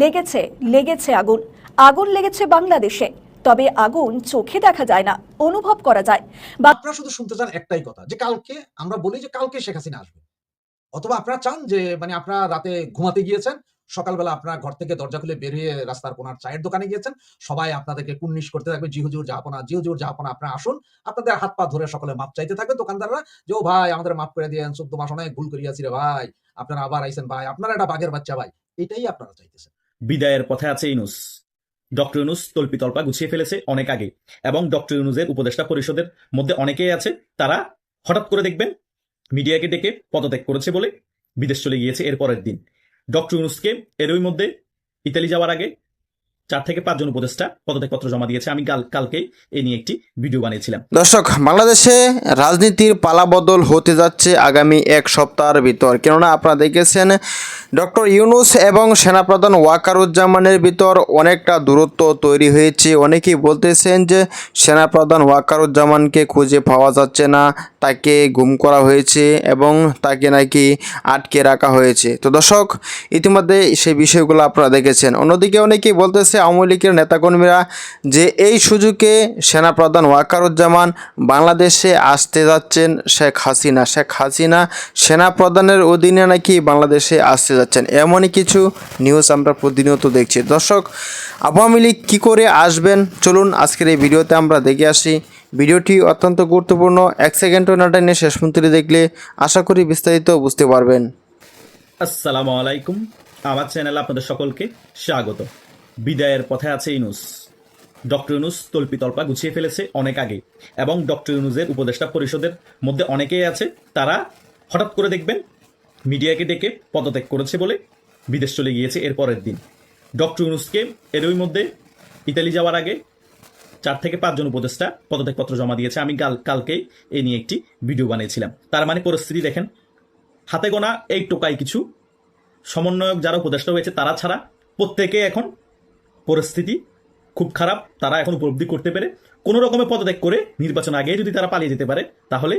লেগেছে লেগেছে আগুন। আগুন লেগেছে বাংলাদেশে। তবে আগুন চোখে দেখা যায় না, অনুভব করা যায়। বা আপনারা শুধু শুনতে চান একটাই কথা, যে কালকে আমরা বলি যে কালকে শেখ হাসিনা আসবে। অথবা আপনারা চান যে মানে আপনারা রাতে ঘুমাতে গিয়েছেন, সকালবেলা আপনার ঘর থেকে দরজা খুলে বেরিয়ে রাস্তার কোনার চায়ের দোকানে গিয়েছেন, সবাই আপনাদেরকে কুন্নিশ করতে থাকবে জি হুজুর জাহাপনা জি হুজুর জাহাপনা আপনারা আসুন, আপনাদের হাত পা ধরে সকলে মাপ চাইতে থাকবে দোকানদাররা, যে ও ভাই আমাদের মাপ করে দিয়েন, চোদ্দ মাস অনেক ভুল করিয়াছি রে ভাই, আপনারা আবার আইছেন ভাই, আপনারা একটা বাঘের বাচ্চা ভাই, এটাই আপনারা চাইতেছেন। বিদায়ের পথে আছে ইনুস। ডক্টর ইউনুস তল্পিতল্পা গুছিয়ে ফেলেছে অনেক আগে এবং ডক্টর ইউনুসের উপদেষ্টা পরিষদের মধ্যে অনেকেই আছে, তারা হঠাৎ করে দেখবেন মিডিয়াকে ডেকে পদত্যাগ করেছে বলে বিদেশ চলে গিয়েছে এর পরের দিন। ডক্টর ইউনুসকে এরই মধ্যে ইতালি যাওয়ার আগে চার থেকে পাঁচজন উপদেষ্টা পদত্যাগপত্র জমা দিয়েছে। আমি কাল কালকেই এ নিয়ে একটি ভিডিও বানিয়েছিলাম। দর্শক, বাংলাদেশে রাজনীতির পালাবদল হতে যাচ্ছে আগামী এক সপ্তাহের ভিতর। কেননা আপনারা দেখেছেন, ডক্টর ইউনুস এবং সেনাপ্রধান ওয়াকারুজ্জামানের ভিতর অনেকটা দূরত্ব তৈরি হয়েছে। অনেকেই বলতেছেন যে সেনাপ্রধান ওয়াকারুজ্জামানকে খুঁজে পাওয়া যাচ্ছে না, তাকে গুম করা হয়েছে এবং তাকে নাকি আটকে রাখা হয়েছে। তো দর্শক, ইতিমধ্যে সেই বিষয়গুলো আপনারা দেখেছেন। অন্যদিকে অনেকেই বলতেছে আওয়ামী লীগের নেতাকর্মীরা যে এই সুযোগে সেনাপ্রধান ওয়াকারুজ্জামান বাংলাদেশে আসতে যাচ্ছেন শেখ হাসিনা। শেখ হাসিনা সেনাপ্রধানের অধীনে নাকি বাংলাদেশে আসতে যাচ্ছেন? এমনই কিছু নিউজ আমরা প্রতিনিয়ত দেখছি। দর্শক, আওয়ামী লীগ কী করে আসবেন? চলুন আজকের এই ভিডিওতে আমরা দেখে আসি। ভিডিওটি অত্যন্ত গুরুত্বপূর্ণ। এক সেকেন্ডও না টেনে শেষ পর্যন্ত দেখলে আশা করি বিস্তারিত বুঝতে পারবেন। আসসালামু আলাইকুম। আমার চ্যানেলে আপনাদের সকলকে স্বাগত। বিদায়ের পথে আছে ইনুস। ডক্টর ইউনুস তল্পিতল্পা গুছিয়ে ফেলেছে অনেক আগে এবং ডক্টর ইউনুসের উপদেষ্টা পরিষদের মধ্যে অনেকেই আছে, তারা হঠাৎ করে দেখবেন মিডিয়াকে ডেকে পদত্যাগ করেছে বলে বিদেশ চলে গিয়েছে এর পরের দিন। ডক্টর ইউনুসকে এরই মধ্যে ইতালি যাওয়ার আগে চার থেকে পাঁচজন উপদেষ্টা পদত্যাগপত্র জমা দিয়েছে। আমি কাল কালকেই এ নিয়ে একটি ভিডিও বানিয়েছিলাম। তার মানে পরিস্থিতি দেখেন, হাতে গোনা এই টোকাই কিছু সমন্বয়ক যারা উপদেষ্টা হয়েছে তারা ছাড়া প্রত্যেকে এখন পরিস্থিতি খুব খারাপ, তারা এখন উপলব্ধি করতে পেরে কোনো রকমের পদত্যাগ করে নির্বাচন আগে যদি তারা পালিয়ে যেতে পারে, তাহলে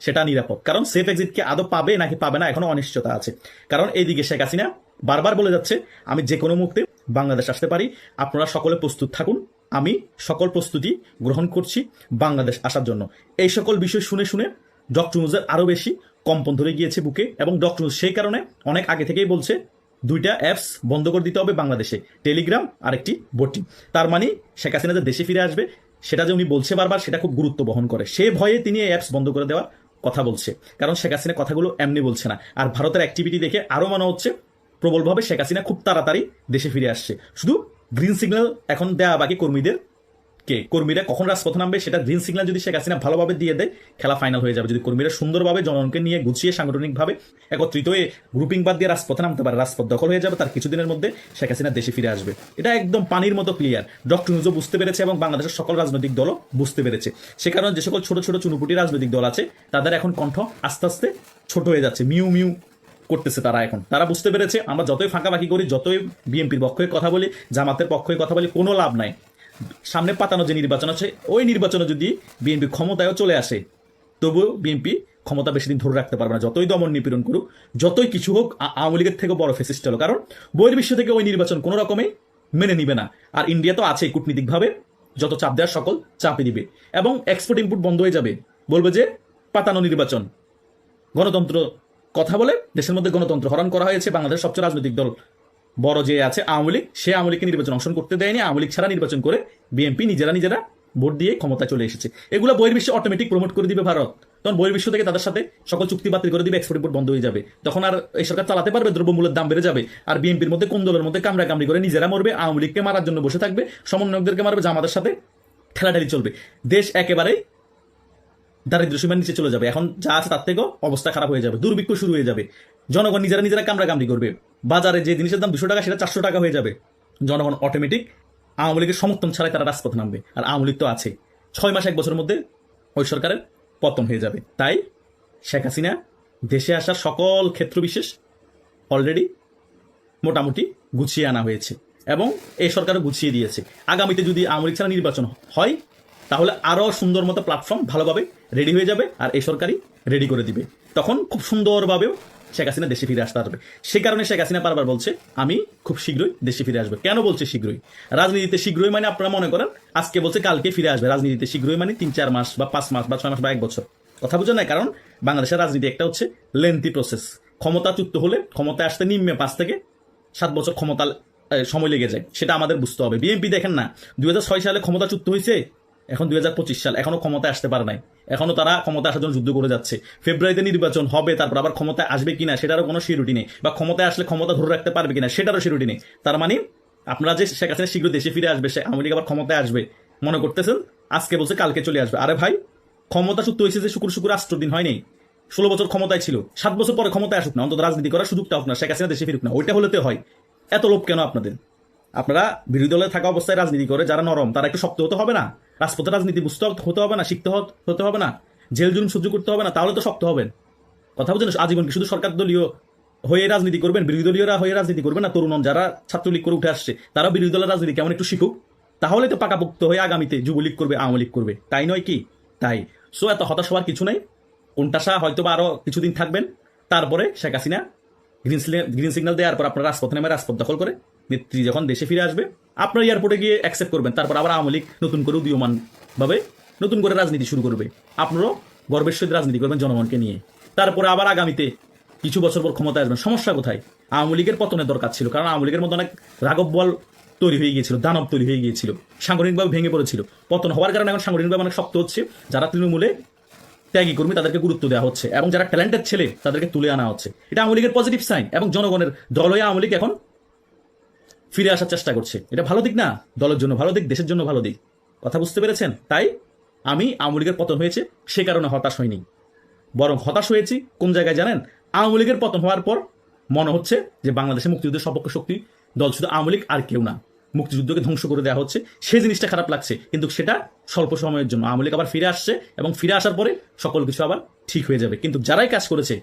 সেটা নিরাপদ। কারণ সেফ এক্সিটকে আদৌ পাবে নাকি পাবে না এখনও অনিশ্চয়তা আছে। কারণ এইদিকে শেখ হাসিনা বারবার বলে যাচ্ছে, আমি যে কোনো মুহূর্তে বাংলাদেশ আসতে পারি, আপনারা সকলে প্রস্তুত থাকুন, আমি সকল প্রস্তুতি গ্রহণ করছি বাংলাদেশ আসার জন্য। এই সকল বিষয় শুনে শুনে ডক্টর মুজের আরও বেশি কম্পন ধরে গিয়েছে বুকে এবং ডক্টর সেই কারণে অনেক আগে থেকেই বলছে দুইটা অ্যাপস বন্ধ করে দিতে হবে বাংলাদেশে টেলিগ্রাম আর একটি বোটিং তার মানে শেখ হাসিনা যে দেশে ফিরে আসবে, সেটা যে উনি বলছে বারবার, সেটা খুব গুরুত্ব বহন করে। সে ভয়ে তিনি এই অ্যাপস বন্ধ করে দেওয়ার কথা বলছে। কারণ শেখ হাসিনা কথাগুলো এমনি বলছে না। আর ভারতের অ্যাক্টিভিটি দেখে আরও মনে হচ্ছে, প্রবলভাবে শেখ হাসিনা খুব তাড়াতাড়ি দেশে ফিরে আসছে। শুধু গ্রিন সিগন্যাল এখন দেয়া বাকি কর্মীদের কে? কর্মীরা কখন রাজপথে নামবে সেটা গ্রিন সিগন্যাল যদি শেখ হাসিনা ভালোভাবে দিয়ে দেয়, খেলা ফাইনাল হয়ে যাবে। যদি কর্মীরা সুন্দরভাবে জনগণকে নিয়ে গুছিয়ে সাংগঠনিকভাবে একত্রিত হয়ে গ্রুপিং বাদ দিয়ে রাজপথে নামতে পারে, রাজপথ দখল হয়ে যাবে, তার কিছুদিনের মধ্যে শেখ হাসিনা দেশে ফিরে আসবে। এটা একদম পানির মতো ক্লিয়ার ডক্টর নিউজও বুঝতে পেরেছে এবং বাংলাদেশের সকল রাজনৈতিক দলও বুঝতে পেরেছে। সে কারণে যে সকল ছোট ছোট চুনুপুটি রাজনৈতিক দল আছে, তাদের এখন কণ্ঠ আস্তে আস্তে ছোট হয়ে যাচ্ছে, মিউ মিউ করতেছে তারা এখন। তারা বুঝতে পেরেছে, আমরা যতই ফাঁকাফাঁকি করি, যতই বিএনপির পক্ষে কথা বলি, জামাতের পক্ষে কথা বলি, কোনো লাভ নাই। সামনে পাতানো যে নির্বাচন আছে, ওই নির্বাচনে যদি বিএনপি ক্ষমতায়ও চলে আসে, তবুও বিএনপি ক্ষমতা বেশি দিন ধরে রাখতে পারবে না, যতই দমন নিপীড়ন করুক, যতই কিছু হোক আওয়ামী লীগের থেকে বড় ফেসিস্ট হলো। কারণ বহির্বিশ্ব থেকে ওই নির্বাচন কোনো রকমে মেনে নিবে না। আর ইন্ডিয়া তো আছেই কূটনীতিকভাবে, যত চাপ দেওয়ার সকল চাপে দিবে। এবং এক্সপোর্ট ইম্পোর্ট বন্ধ হয়ে যাবে। বলবে যে, পাতানো নির্বাচন। গণতন্ত্র কথা বলে, দেশের মধ্যে গণতন্ত্র হরণ করা হয়েছে, বাংলাদেশের সবচেয়ে রাজনৈতিক দল বড় যে আছে আওয়ামী লীগ, সে আওয়ামী লীগকে নির্বাচন অংশগ্রহণ করতে দেয়নি, আওয়ামী লীগ ছাড়া নির্বাচন করে বিএনপি নিজেরা নিজেরা ভোট দিয়ে ক্ষমতা চলে এসেছে। এগুলো বহির্বিশ্বে অটোমেটিক প্রমোট করে দিবে ভারত। তখন বহির্বিশ্ব থেকে তাদের সাথে সকল চুক্তি বাতিল করে দিবে এক্সপোর্ট ইম্পোর্ট বন্ধ হয়ে যাবে। তখন আর এই সরকার চালাতে পারবে, দ্রব্যমূল্যের দাম বেড়ে যাবে। আর বিএনপির মধ্যে কোন দলের মধ্যে কামড়া কামড়ি করে নিজেরা মরবে, আওয়ামী লীগকে মারার জন্য বসে থাকবে, সমন্বয়কদেরকে মারবে জামাতের সাথে ঠেলাঠেলি চলবে। দেশ একেবারেই দারিদ্র সীমার নিচে চলে যাবে। এখন যা আছে তার থেকেও অবস্থা খারাপ হয়ে যাবে, দুর্ভিক্ষ শুরু হয়ে যাবে। জনগণ নিজেরা নিজেরা কামড়া কামড়ি করবে। বাজারে যে জিনিসের দাম দুশো টাকা, সেটা চারশো টাকা হয়ে যাবে। জনগণ অটোমেটিক আওয়ামী লীগের সমর্থন ছাড়াই তারা রাজপথে নামবে। আর আওয়ামী লীগ তো আছে। ছয় মাস, এক বছরের মধ্যে ওই সরকারের পতন হয়ে যাবে। তাই শেখ হাসিনা দেশে আসার সকল ক্ষেত্র বিশেষ অলরেডি মোটামুটি গুছিয়ে আনা হয়েছে এবং এই সরকারও গুছিয়ে দিয়েছে। আগামীতে যদি আওয়ামী লীগ ছাড়া নির্বাচন হয় তাহলে আরও সুন্দর মতো প্ল্যাটফর্ম ভালোভাবে রেডি হয়ে যাবে আর এই সরকারই রেডি করে দিবে। তখন খুব সুন্দরভাবেও শেখ হাসিনা দেশে ফিরে আসতে পারবে। সে কারণে শেখ হাসিনা বারবার বলছে, আমি খুব শীঘ্রই দেশে ফিরে আসবে। কেন বলছে শীঘ্রই? রাজনীতিতে শীঘ্রই মানে আপনারা মনে করেন, আজকে বলছে, কালকে ফিরে আসবে। রাজনীতিতে শীঘ্রই মানে তিন, চার মাস বা পাঁচ মাস বা ছয় মাস বা এক বছর। কথা বুঝো না কারণ বাংলাদেশের রাজনীতি একটা হচ্ছে লেন্থি প্রসেস ক্ষমতাচ্যুত হলে ক্ষমতায় আসতে নিম্নে পাঁচ থেকে সাত বছর ক্ষমতা সময় লেগে যায়। সেটা আমাদের বুঝতে হবে। বিএনপি দেখেন না দু হাজার ছয় সালে ক্ষমতাচ্যুত হয়েছে এখন দুই হাজার পঁচিশ সাল, এখনও ক্ষমতায় আসতে পারে নাই। এখনও তারা ক্ষমতা আসার জন্য যুদ্ধ করে যাচ্ছে। ফেব্রুয়ারিতে নির্বাচন হবে, তারপর আবার ক্ষমতায় আসবে কিনা, সেটারও কোনো সিরুটি নেই। বা ক্ষমতায় আসলে ক্ষমতা ধরে রাখতে পারবে কিনা, সেটারও সিরুটি নেই। তার মানে আপনারা যে শেখ হাসিনা শীঘ্র দেশে ফিরে আসবে, সে লীগ আবার ক্ষমতায় আসবে। মনে করতেছেন, আজকে বলছে, কালকে চলে আসবে। আরে ভাই, ক্ষমতা সূত্র হয়েছে যে শুকুর শুকুর আষ্ট দিন হয়নি। ষোলো বছর ক্ষমতায় ছিল। সাত বছর পরে ক্ষমতায় আসুক না, অন্তত রাজনীতি করার সুযোগটা হোক না, শেখ হাসিনা দেশে ফিরুক না, ওইটা হলেতে হয়। এত লোভ কেন আপনাদের? আপনারা বিরোধী দলে থাকা অবস্থায় রাজনীতি করে, যারা নরম, তারা একটু শক্ত হতে হবে না। রাজপথে রাজনীতি বুঝতে হতে হবে না, শিখতে হতে হবে না। জেল জুলুম সহ্য করতে হবে না, তাহলে তো শক্ত হবেন। কথা বুঝছেন আজীবন কি শুধু সরকার দলীয় হয়ে রাজনীতি করবেন? বিরোধী দলীয়রা হয়ে রাজনীতি করবেন না? তরুণ যারা ছাত্রলীগ করে উঠে আসছে, তারা বিরোধী দলের রাজনীতি কেমন একটু শিখুক? তাহলে তো পাকাপোক্ত হয়ে আগামীতে যুবলীগ করবে আওয়ামী লীগ করবে। তাই নয় কি? তাই। সো, এত হতাশ হওয়ার কিছু নাই। কোনটাসা হয়তো বা আরও কিছুদিন থাকবেন। তারপরে Sheikh Hasina green green signal দেওয়ার পর আপনার রাজপথে নেমে রাজপথ দখল করে নেত্রী যখন দেশে ফিরে আসবে, আপনার এয়ারপোর্টে গিয়ে অ্যাকসেপ্ট করবেন। তারপর আবার আওয়ামী লীগ নতুন করে উদীয়মান ভাবে নতুন করে রাজনীতি শুরু করবে। আপনারও গর্বের সহিত রাজনীতি করবেন জনগণকে নিয়ে। তারপরে আবার আগামীতে কিছু বছর পর ক্ষমতায় আসবেন। সমস্যা কোথায়? আওয়ামী লীগের পতনের দরকার ছিল, কারণ আওয়ামী লীগের মধ্যে অনেক রাগব বল তৈরি হয়ে গিয়েছিল, দানব তৈরি হয়ে গিয়েছিল, সাংগঠনিকভাবে ভেঙে পড়েছিল। পতন হওয়ার কারণে এখন সাংগঠনিকভাবে অনেক শক্ত হচ্ছে। যারা তৃণমূলে ত্যাগী কর্মী, তাদেরকে গুরুত্ব দেওয়া হচ্ছে। এবং যারা ট্যালেন্টেড ছেলে, তাদেরকে তুলে আনা হচ্ছে। এটা আওয়ামী লীগের পজিটিভ সাইন এবং জনগণের দল হয়ে আওয়ামী লীগ এখন ফিরে আসার চেষ্টা করছে। এটা ভালো দিক না? দলের জন্য ভালো দিক, দেশের জন্য ভালো দিক। কথা বুঝতে পেরেছেন? তাই আমি আওয়ামী লীগের পতন হয়েছে, সে কারণে হতাশ হইনি। বরং হতাশ হয়েছি, কোন জায়গায় জানেন? আওয়ামী লীগের পতন হওয়ার পর মনে হচ্ছে যে বাংলাদেশে মুক্তিযুদ্ধের সপক্ষ শক্তি দল শুধু আওয়ামী লীগ আর কেউ না। মুক্তিযুদ্ধকে ধ্বংস করে দেওয়া হচ্ছে সেই জিনিসটা খারাপ লাগছে, কিন্তু সেটা স্বল্প সময়ের জন্য। আওয়ামী লীগ আবার ফিরে আসছে এবং ফিরে আসার পরে সকল কিছু আবার ঠিক হয়ে যাবে। কিন্তু যারাই কাজ করেছে,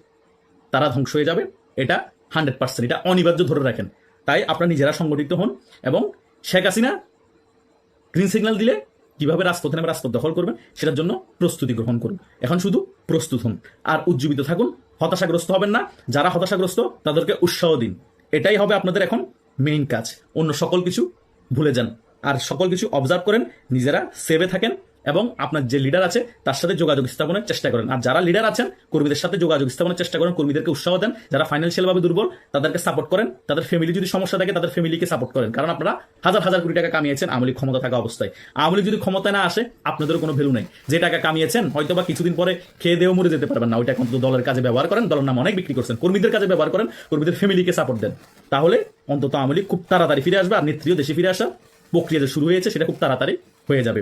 তারা ধ্বংস হয়ে যাবে। এটা হান্ড্রেড পার্সেন্ট এটা অনিবার্য ধরে রাখেন। তাই আপনারা নিজেরা সংগঠিত হন এবং শেখ হাসিনা গ্রিন সিগন্যাল দিলে কীভাবে রাজপথে নেমে রাজপথ দখল করবেন সেটার জন্য প্রস্তুতি গ্রহণ করুন। এখন শুধু প্রস্তুত হন আর উজ্জীবিত থাকুন, হতাশাগ্রস্ত হবেন না। যারা হতাশাগ্রস্ত, তাদেরকে উৎসাহ দিন। এটাই হবে আপনাদের এখন মেইন কাজ। অন্য সকল কিছু ভুলে যান। আর সকল কিছু অবজার্ভ করেন, নিজেরা সেভে থাকেন। এবং আপনার যে লিডার আছে, তার সাথে যোগাযোগ স্থাপনের চেষ্টা করেন। আর যারা লিডার আছেন, কর্মীদের সাথে যোগাযোগ স্থাপনের চেষ্টা করেন, কর্মীদেরকে উৎসাহ দেন, যারা ফাইন্যান্সিয়াল ভাবে দুর্বল, তাদেরকে সাপোর্ট করেন, তাদের ফ্যামিলি যদি সমস্যা থাকে, তাদের ফ্যামিলিকে সাপোর্ট করেন। কারণ আপনারা হাজার হাজার কোটি টাকা কামিয়েছেন, আওয়ামী লীগ ক্ষমতা থাকা অবস্থায়। আওয়ামী লীগ যদি ক্ষমতা না আসে আপনাদের কোনো ভ্যালু নেই। যে টাকা কামিয়েছেন হয়তো বা কিছুদিন পরে খেয়ে দেও মরে যেতে পারবেন না। ওইটা এখন দলের কাজে ব্যবহার করেন, দলের নাম অনেক বিক্রি করছেন। কর্মীদের কাজে ব্যবহার করেন, কর্মীদের ফ্যামিলিকে সাপোর্ট দেন। তাহলে অন্তত আমলি খুব তাড়াতাড়ি ফিরে আসবে, আর নেত্রীও দেশে ফিরে আসা প্রক্রিয়া যে শুরু হয়েছে, সেটা খুব তাড়াতাড়ি হয়ে যাবে।